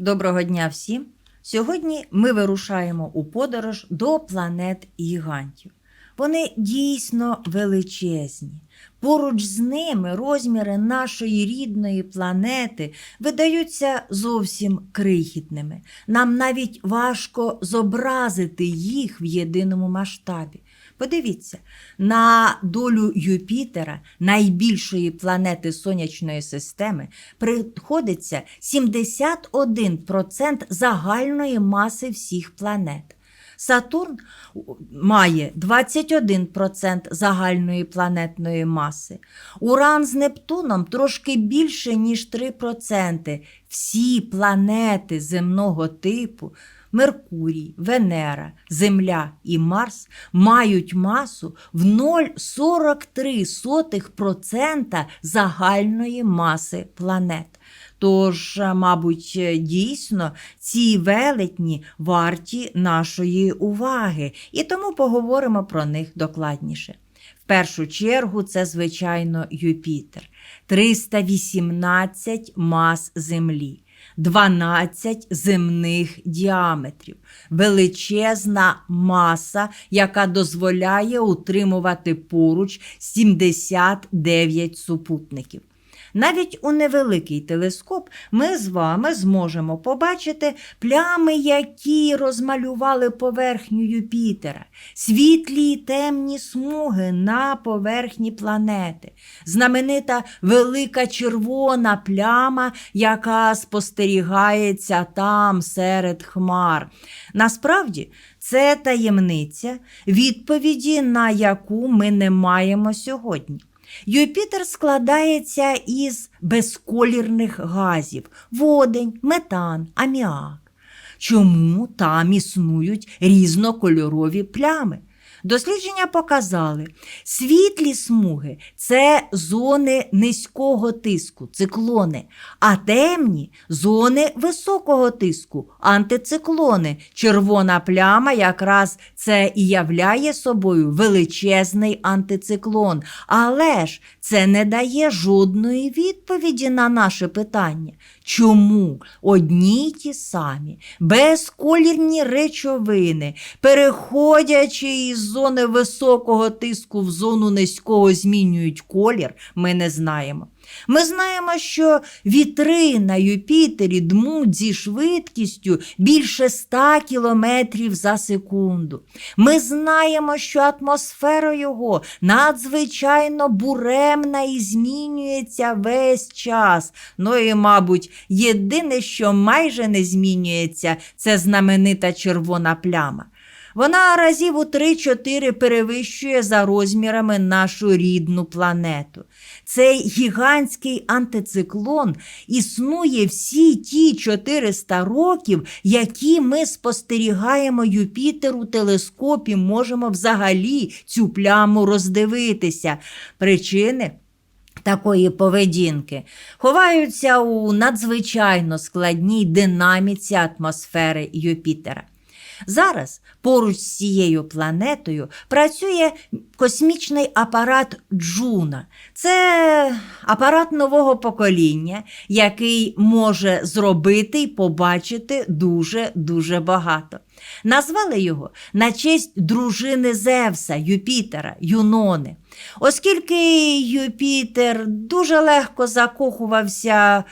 Доброго дня всім! Сьогодні ми вирушаємо у подорож до планет гігантів. Вони дійсно величезні. Поруч з ними розміри нашої рідної планети видаються зовсім крихітними. Нам навіть важко зобразити їх в єдиному масштабі. Подивіться, на долю Юпітера, найбільшої планети сонячної системи, приходиться 71% загальної маси всіх планет. Сатурн має 21% загальної планетної маси. Уран з Нептуном трошки більше, ніж 3%. Всі планети земного типу Меркурій, Венера, Земля і Марс мають масу в 0,43% загальної маси планет. Тож, мабуть, дійсно ці велетні варті нашої уваги, і тому поговоримо про них докладніше. В першу чергу, це, звичайно, Юпітер, 318 мас Землі. 12 земних діаметрів, величезна маса, яка дозволяє утримувати поруч 79 супутників. Навіть у невеликий телескоп ми з вами зможемо побачити плями, які розмалювали поверхню Юпітера, світлі й темні смуги на поверхні планети, знаменита велика червона пляма, яка спостерігається там серед хмар. Насправді, це таємниця, відповіді на яку ми не маємо сьогодні. Юпітер складається із безколірних газів водень, метан, аміак. Чому там існують різнокольорові плями? Дослідження показали, світлі смуги це зони низького тиску, циклони, а темні зони високого тиску, антициклони. Червона пляма якраз це і являє собою величезний антициклон. Але ж це не дає жодної відповіді на наше питання. Чому одні й ті самі безколірні речовини, переходячи із зони високого тиску в зону низького, змінюють колір, ми не знаємо. Ми знаємо, що вітри на Юпітері дмуть зі швидкістю більше 100 кілометрів за секунду. Ми знаємо, що атмосфера його надзвичайно буремна і змінюється весь час. Ну і, мабуть, єдине, що майже не змінюється, це знаменита червона пляма. Вона разів у 3-4 перевищує за розмірами нашу рідну планету. Цей гігантський антициклон існує всі ті 400 років, які ми спостерігаємо Юпітер у телескопі, можемо взагалі цю пляму роздивитися. Причини. Такої поведінки ховаються у надзвичайно складній динаміці атмосфери Юпітера. Зараз поруч з цією планетою працює космічний апарат Джуна. Це апарат нового покоління, який може зробити і побачити дуже-дуже багато. Назвали його на честь дружини Зевса, Юпітера, Юнони. Оскільки Юпітер дуже легко закохувався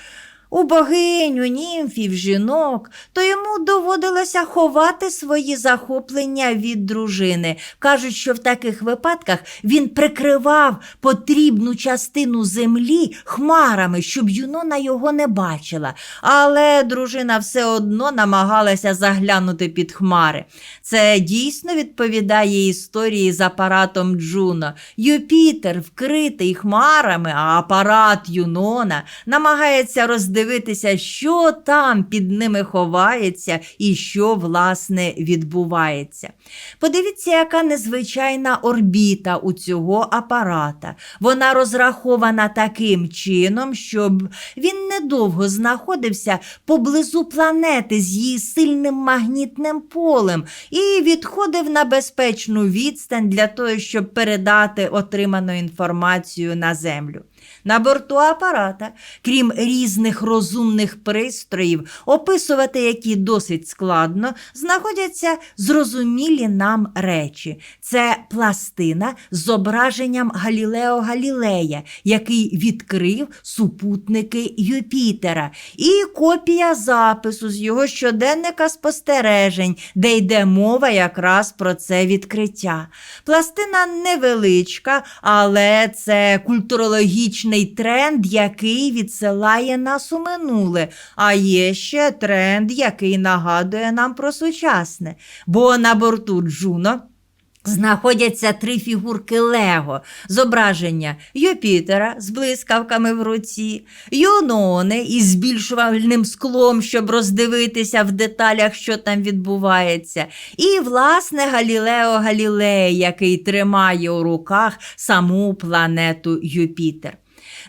у богиню, німфів, жінок, то йому доводилося ховати свої захоплення від дружини. Кажуть, що в таких випадках він прикривав потрібну частину землі хмарами, щоб Юнона його не бачила. Але дружина все одно намагалася заглянути під хмари. Це дійсно відповідає історії з апаратом Джуно. Юпітер, вкритий хмарами, а апарат Юнона намагається роздивитися дивитися, що там під ними ховається і що, власне, відбувається. Подивіться, яка незвичайна орбіта у цього апарата. Вона розрахована таким чином, щоб він недовго знаходився поблизу планети з її сильним магнітним полем і відходив на безпечну відстань для того, щоб передати отриману інформацію на Землю. На борту апарата, крім різних розумних пристроїв, описувати які досить складно, знаходяться зрозумілі нам речі. Це пластина з зображенням Галілео Галілея, який відкрив супутники Юпітера, і копія запису з його щоденника спостережень, де йде мова якраз про це відкриття. Пластина невеличка, але це культурологічний тренд, який відсилає нас у минуле. А є ще тренд, який нагадує нам про сучасне. Бо на борту Джуно. Знаходяться три фігурки Лего, зображення Юпітера з блискавками в руці, Юнони із збільшувальним склом, щоб роздивитися в деталях, що там відбувається, і, власне, Галілео Галілей, який тримає у руках саму планету Юпітер.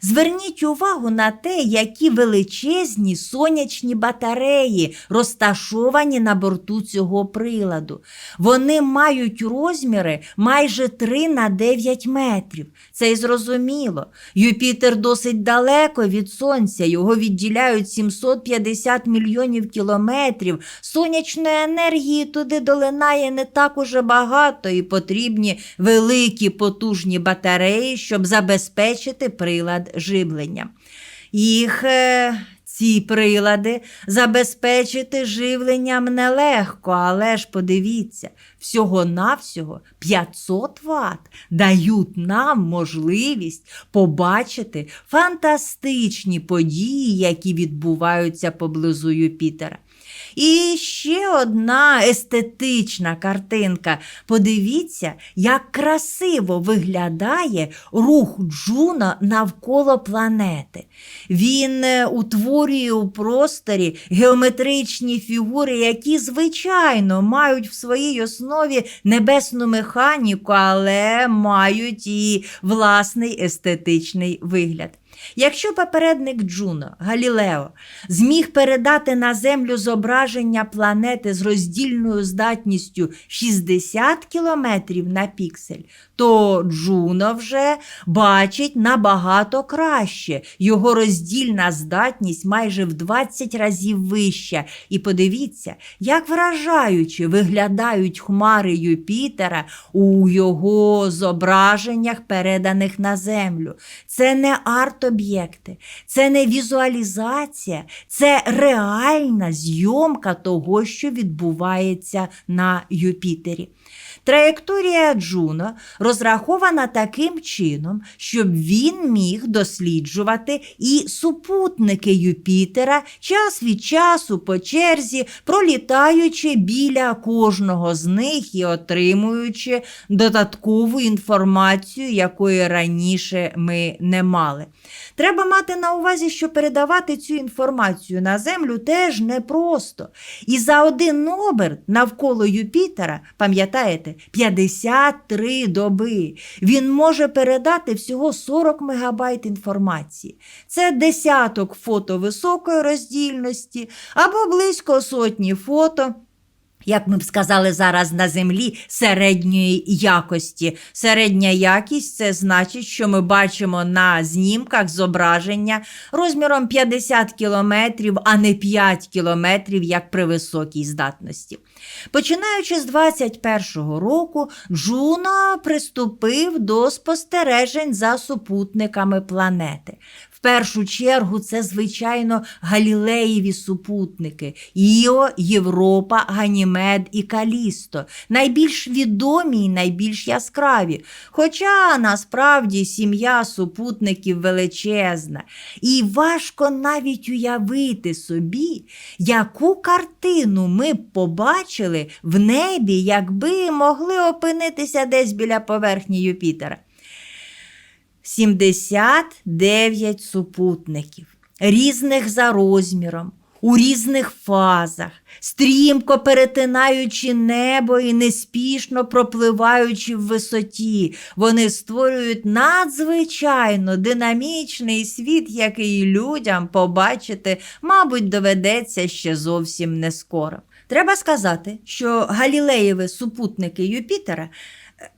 Зверніть увагу на те, які величезні сонячні батареї розташовані на борту цього приладу. Вони мають розміри майже 3 на 9 метрів. Це й зрозуміло. Юпітер досить далеко від Сонця, його відділяють 750 мільйонів кілометрів. Сонячної енергії туди долинає не так уже багато і потрібні великі потужні батареї, щоб забезпечити прилад живлення. Їх е, ці прилади забезпечити живленням нелегко, але ж подивіться, всього-навсього 500 Вт дають нам можливість побачити фантастичні події, які відбуваються поблизу Юпітера. І ще одна естетична картинка. Подивіться, як красиво виглядає рух Джуна навколо планети. Він е, утворює у просторі геометричні фігури, які, звичайно, мають в своїй основі небесну механіку, але мають і власний естетичний вигляд. Якщо попередник Джуно Галілео зміг передати на Землю зображення планети з роздільною здатністю 60 км на піксель, то Джуно вже бачить набагато краще. Його роздільна здатність майже в 20 разів вища. І подивіться, як вражаюче виглядають хмари Юпітера у його зображеннях, переданих на Землю. Це не арт-об'єкти, це не візуалізація, це реальна зйомка того, що відбувається на Юпітері. Траєкторія Джуно розрахована таким чином, щоб він міг досліджувати і супутники Юпітера час від часу по черзі, пролітаючи біля кожного з них і отримуючи додаткову інформацію, якої раніше ми не мали. Треба мати на увазі, що передавати цю інформацію на Землю теж непросто. І за один оберт навколо Юпітера, пам'ятаєте, 53 доби. Він може передати всього 40 мегабайт інформації. Це десяток фото високої роздільності або близько сотні фото. Як ми б сказали зараз на землі середньої якості. Середня якість це значить, що ми бачимо на знімках зображення розміром 50 кілометрів, а не 5 кілометрів, як при високій здатності. Починаючи з 21-го року, Джуно приступив до спостережень за супутниками планети. В першу чергу це, звичайно, Галілеєві супутники Іо, Європа, Ганімед і Калісто. Найбільш відомі і найбільш яскраві. Хоча насправді сім'я супутників величезна. І важко навіть уявити собі, яку картину ми б побачили в небі, якби могли опинитися десь біля поверхні Юпітера. 79 супутників, різних за розміром, у різних фазах, стрімко перетинаючи небо і неспішно пропливаючи в висоті. Вони створюють надзвичайно динамічний світ, який людям побачити, мабуть, доведеться ще зовсім не скоро. Треба сказати, що Галілеєві супутники Юпітера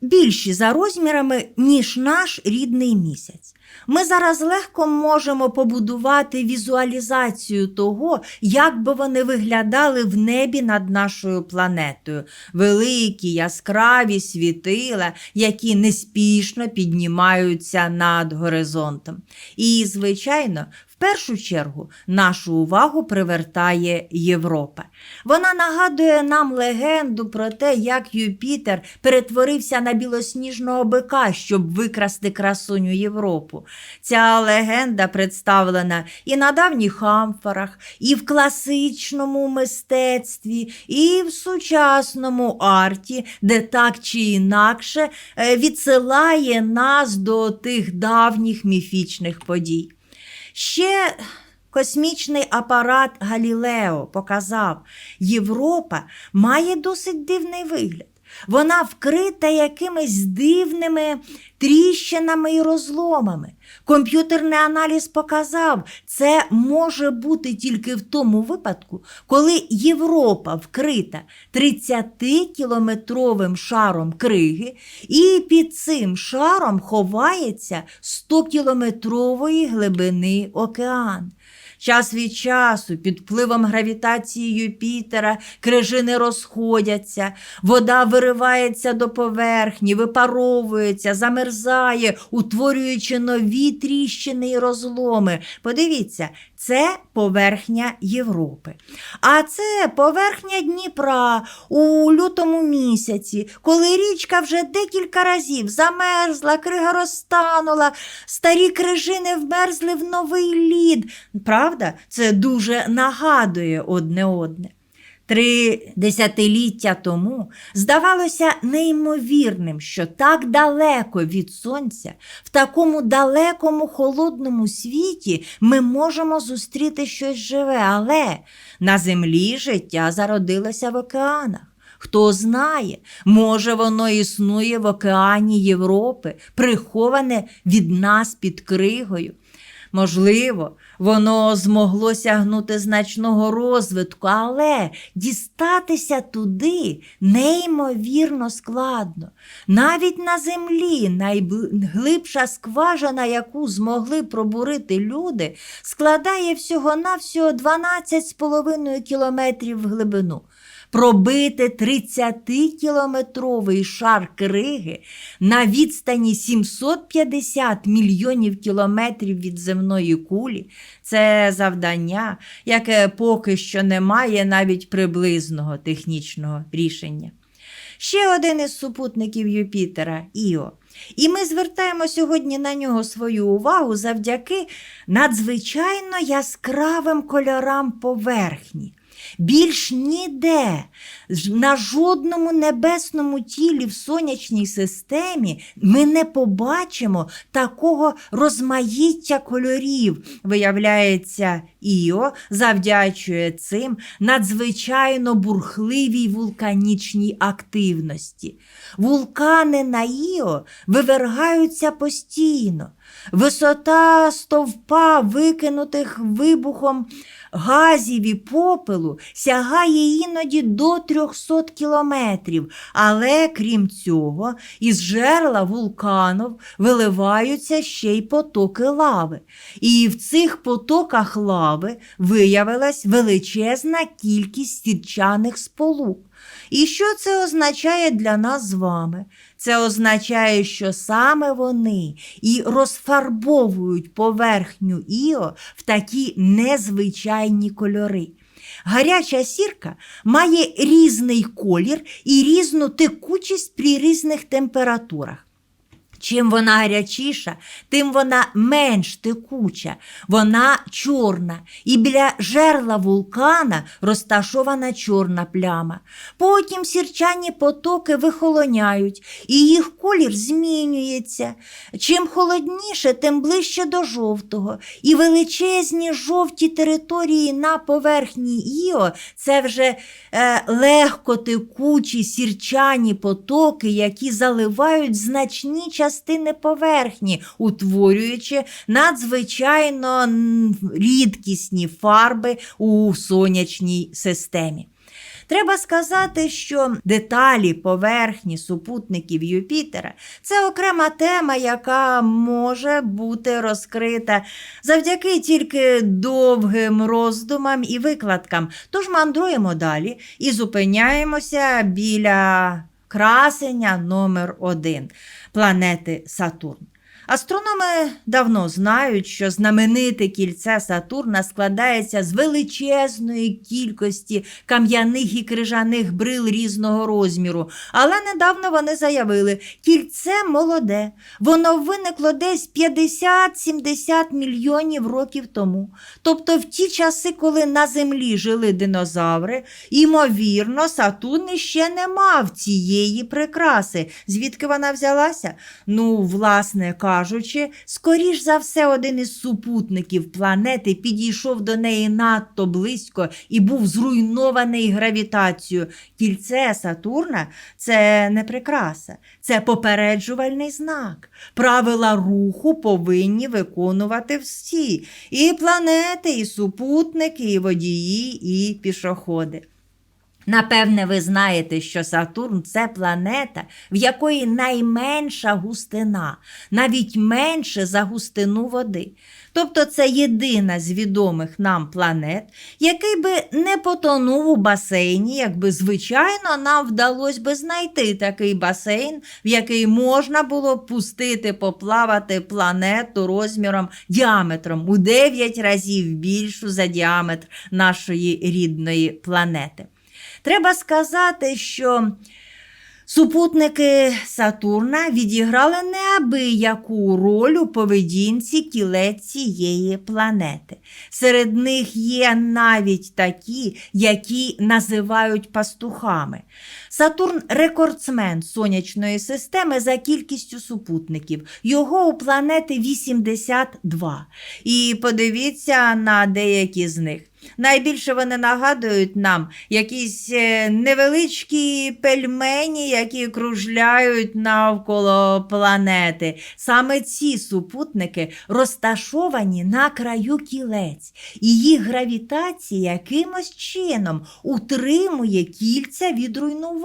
більші за розмірами, ніж наш рідний місяць. Ми зараз легко можемо побудувати візуалізацію того, як би вони виглядали в небі над нашою планетою. Великі яскраві світила, які неспішно піднімаються над горизонтом. І, звичайно, першу чергу нашу увагу привертає Європа. Вона нагадує нам легенду про те, як Юпітер перетворився на білосніжного бика, щоб викрасти красуню Європу. Ця легенда представлена і на давніх амфорах, і в класичному мистецтві, і в сучасному арті, де так чи інакше е, відсилає нас до тих давніх міфічних подій. Ще космічний апарат Галілео показав, Європа має досить дивний вигляд. Вона вкрита якимись дивними тріщинами і розломами. Комп'ютерний аналіз показав, це може бути тільки в тому випадку, коли Європа вкрита 30-кілометровим шаром криги, і під цим шаром ховається 100-кілометрової глибини океан. Час від часу під впливом гравітації Юпітера крижини розходяться, вода виривається до поверхні, випаровується, замерзає, утворюючи нові тріщини і розломи. Подивіться, це поверхня Європи. А це поверхня Дніпра у лютому місяці, коли річка вже декілька разів замерзла, крига розтанула, старі крижини вмерзли в новий лід. Правда, це дуже нагадує одне одне. Три десятиліття тому здавалося неймовірним, що так далеко від сонця, в такому далекому холодному світі ми можемо зустріти щось живе, але на землі життя зародилося в океанах. Хто знає, може, воно існує в океані Європи, приховане від нас під кригою. Можливо, воно змогло сягнути значного розвитку, але дістатися туди неймовірно складно. Навіть на землі найглибша скважина, яку змогли пробурити люди, складає всього-навсього 12,5 кілометрів в глибину. Пробити 30-кілометровий шар криги на відстані 750 мільйонів кілометрів від земної кулі це завдання, яке поки що не має навіть приблизного технічного рішення. Ще один із супутників Юпітера Іо. І ми звертаємо сьогодні на нього свою увагу завдяки надзвичайно яскравим кольорам поверхні. Більш ніде, на жодному небесному тілі в сонячній системі ми не побачимо такого розмаїття кольорів. Виявляється, Іо завдячує цим надзвичайно бурхливій вулканічній активності. Вулкани на Іо вивергаються постійно. Висота стовпа, викинутих вибухом газів і попелу, сягає іноді до 300 кілометрів. Але крім цього, із жерла вулканів виливаються ще й потоки лави. І в цих потоках лави виявилась величезна кількість сірчаних сполук. І що це означає для нас з вами? Це означає, що саме вони і розфарбовують поверхню Іо в такі незвичайні кольори. Гаряча сірка має різний колір і різну текучість при різних температурах. Чим вона гарячіша, тим вона менш текуча, вона чорна, і біля жерла вулкана розташована чорна пляма. Потім сірчані потоки вихолоняють, і їх колір змінюється. Чим холодніше, тим ближче до жовтого. І величезні жовті території на поверхні Іо це вже е, легко текучі сірчані потоки, які заливають значні частини частини поверхні, утворюючи надзвичайно рідкісні фарби у сонячній системі. Треба сказати, що деталі поверхні супутників Юпітера це окрема тема, яка може бути розкрита завдяки тільки довгим роздумам і викладкам. Тож мандруємо далі і зупиняємося біля красення номер один планети Сатурн. Астрономи давно знають, що знамените кільце Сатурна складається з величезної кількості кам'яних і крижаних брил різного розміру. Але недавно вони заявили, кільце молоде, воно виникло десь 50-70 мільйонів років тому. Тобто в ті часи, коли на землі жили динозаври, ймовірно, Сатурн іще не мав цієї прикраси. Звідки вона взялася? Ну, власне кажучи, скоріш за все, один із супутників планети підійшов до неї надто близько і був зруйнований гравітацією. Кільце Сатурна це не прикраса, це попереджувальний знак. Правила руху повинні виконувати всі: і планети, і супутники, і водії, і пішоходи. Напевне, ви знаєте, що Сатурн це планета, в якої найменша густина, навіть менше за густину води. Тобто це єдина з відомих нам планет, який би не потонув у басейні, якби звичайно нам вдалося би знайти такий басейн, в який можна було пустити поплавати планету розміром діаметром у 9 разів більшу за діаметр нашої рідної планети. Треба сказати, що супутники Сатурна відіграли неабияку роль у поведінці кілець цієї планети. Серед них є навіть такі, які називають пастухами. Сатурн рекордсмен сонячної системи за кількістю супутників. Його у планети 82. І подивіться на деякі з них. Найбільше вони нагадують нам якісь е, невеличкі пельмені, які кружляють навколо планети. Саме ці супутники розташовані на краю кілець, і їх гравітація якимось чином утримує кільця від руйнування,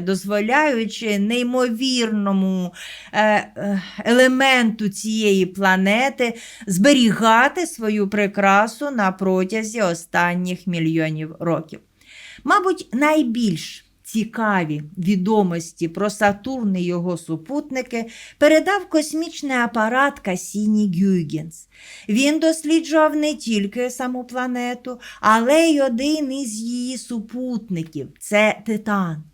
дозволяючи неймовірному е, е, елементу цієї планети зберігати свою прикрасу на протязі останніх мільйонів років. Мабуть, найбільш цікаві відомості про Сатурн і його супутники передав космічний апарат Касіні Гюйгенс. Він досліджував не тільки саму планету, але й один із її супутників це Титан.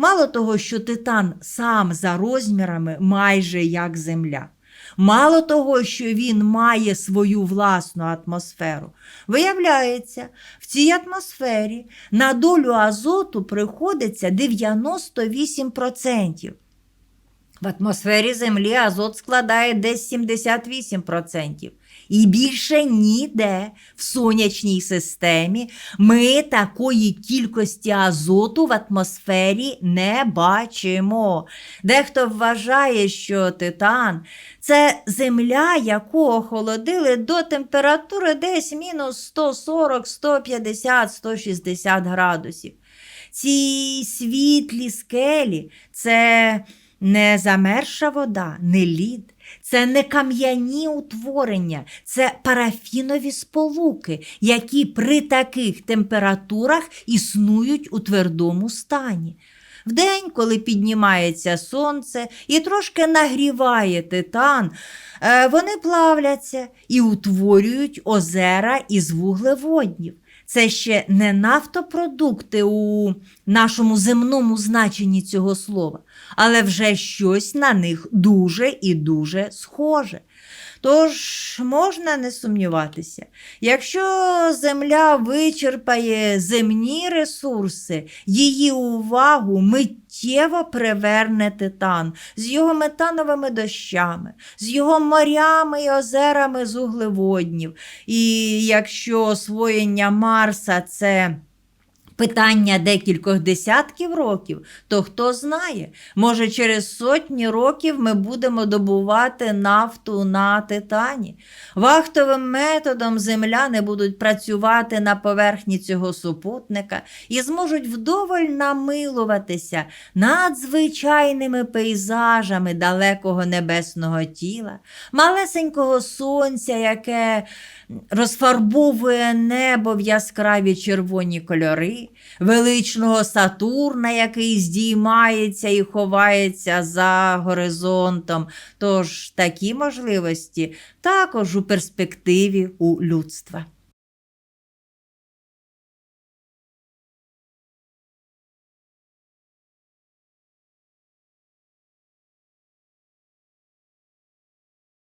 Мало того, що Титан сам за розмірами майже як Земля. Мало того, що він має свою власну атмосферу. Виявляється, в цій атмосфері на долю азоту приходиться 98%. В атмосфері Землі азот складає десь 78%. І більше ніде в сонячній системі ми такої кількості азоту в атмосфері не бачимо. Дехто вважає, що титан це земля, яку охолодили до температури десь мінус 140, 150, 160 градусів. Ці світлі скелі це не замерша вода, не лід. Це не кам'яні утворення, це парафінові сполуки, які при таких температурах існують у твердому стані. Вдень, коли піднімається сонце і трошки нагріває титан, е, вони плавляться і утворюють озера із вуглеводнів. Це ще не нафтопродукти у нашому земному значенні цього слова, але вже щось на них дуже і дуже схоже. Тож можна не сумніватися, якщо Земля вичерпає земні ресурси, її увагу миттєво приверне титан з його метановими дощами, з його морями і озерами з углеводнів. І якщо освоєння Марса це Питання декількох десятків років, то хто знає, може через сотні років ми будемо добувати нафту на титані. Вахтовим методом земляни будуть працювати на поверхні цього супутника і зможуть вдоволь намилуватися надзвичайними пейзажами далекого небесного тіла, малесенького сонця, яке розфарбовує небо в яскраві червоні кольори, величного Сатурна, який здіймається і ховається за горизонтом. Тож такі можливості також у перспективі у людства.